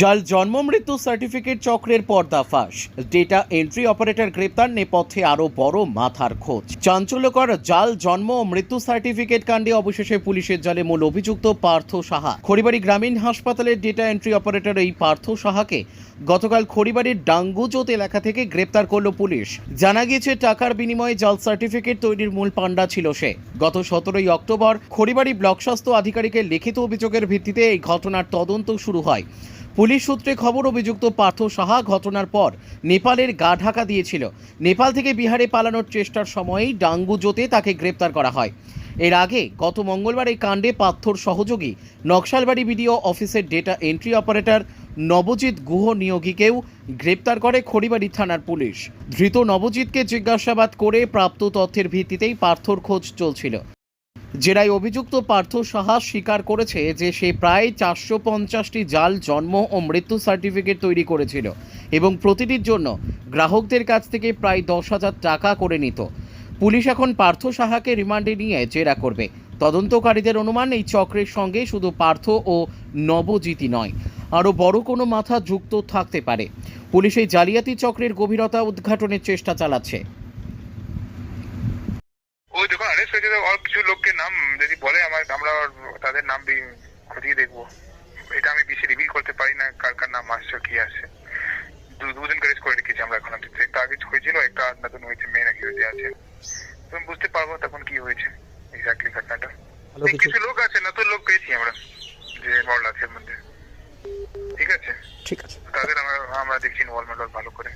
জাল জন্ম মৃত্যু সার্টিফিকেট চক্রের পর্দা ফাঁস। ডেটা এন্ট্রি অপারেটর গ্রেপ্তার নেপথ্যে আরও বড় মাথার খোঁজ। চাঞ্চল্যকর জাল জন্ম ও মৃত্যু সার্টিফিকেট কাণ্ডে অবশেষে পুলিশের জালে মূল অভিযুক্ত পার্থ সাহা। খড়িবাড়ি গ্রামীণ হাসপাতালের ডেটা এন্ট্রি অপারেটর এই পার্থ সাহাকে গতকাল খড়িবাড়ির ডাঙ্গুজোত এলাকা থেকে গ্রেপ্তার করল পুলিশ। জানা গিয়েছে, টাকার বিনিময়ে জাল সার্টিফিকেট তৈরির মূল পাণ্ডা ছিল সে। গত সতেরোই অক্টোবর খড়িবাড়ি ব্লক স্বাস্থ্য আধিকারিকের লিখিত অভিযোগের ভিত্তিতে এই ঘটনার তদন্ত শুরু হয়। পুলিশ সূত্রে খবর, অভিযুক্ত পার্থ সাহা ঘটনার পর নেপালের গা ঢাকা দিয়েছিল। নেপাল থেকে বিহারে পালানোর চেষ্টার সময়েই ডাঙ্গুজোতে তাকে গ্রেপ্তার করা হয়। এর আগে গত মঙ্গলবার এই কাণ্ডে পার্থর সহযোগী Naxalbari BDO office data entry operator Nabajit Guha নিয়োগীকেও গ্রেপ্তার করে খড়িবাড়ি থানার পুলিশ। ধৃত নবজিৎকে জিজ্ঞাসাবাদ করে প্রাপ্ত তথ্যের ভিত্তিতেই পার্থর খোঁজ চলছিল। জেরায় অভিযুক্ত পার্থ সাহা স্বীকার করেছে যে সে প্রায় চারশো পঞ্চাশটি জাল জন্ম ও মৃত্যু সার্টিফিকেট তৈরি করেছিল এবং প্রতিটির জন্য গ্রাহকদের কাছ থেকে প্রায় দশ হাজার টাকা করে নিত। পুলিশ এখন পার্থ সাহাকে রিমান্ডে নিয়ে জেরা করবে। তদন্তকারীদের অনুমান, এই চক্রের সঙ্গে শুধু পার্থ ও নবজিতি নয়, আরও বড় কোনো মাথা যুক্ত থাকতে পারে। পুলিশ এই জালিয়াতি চক্রের গভীরতা উদ্ঘাটনের চেষ্টা চালাচ্ছে। অ্যারেস্ট হয়েছে আর কিছু লোককে নাম যদি বলে আমার আমরা তাদের নাম খতিয়ে দেখব। এটা আমি বেশি রিভিল করতে পারি না কার কার নাম আসছে কি আসছে। দু দুজনকে অ্যারেস্ট করে রেখেছি আমরা এখন একটা আগে হয়েছিল একটা আর নতুন হয়েছে মেন অ্যাকিউরিটি আছে। তুমি বুঝতে পারব তখন কি হয়েছে এক্স্যাক্টলি ঘটনাটা। কিছু লোক আছে নতুন লোক পেয়েছি আমরা যে ইনভলভ আছে মধ্যে। ঠিক আছে? ঠিক আছে। তাদের আমরা আমরা দেখছি ইনভলভমেন্ট ভালো করে।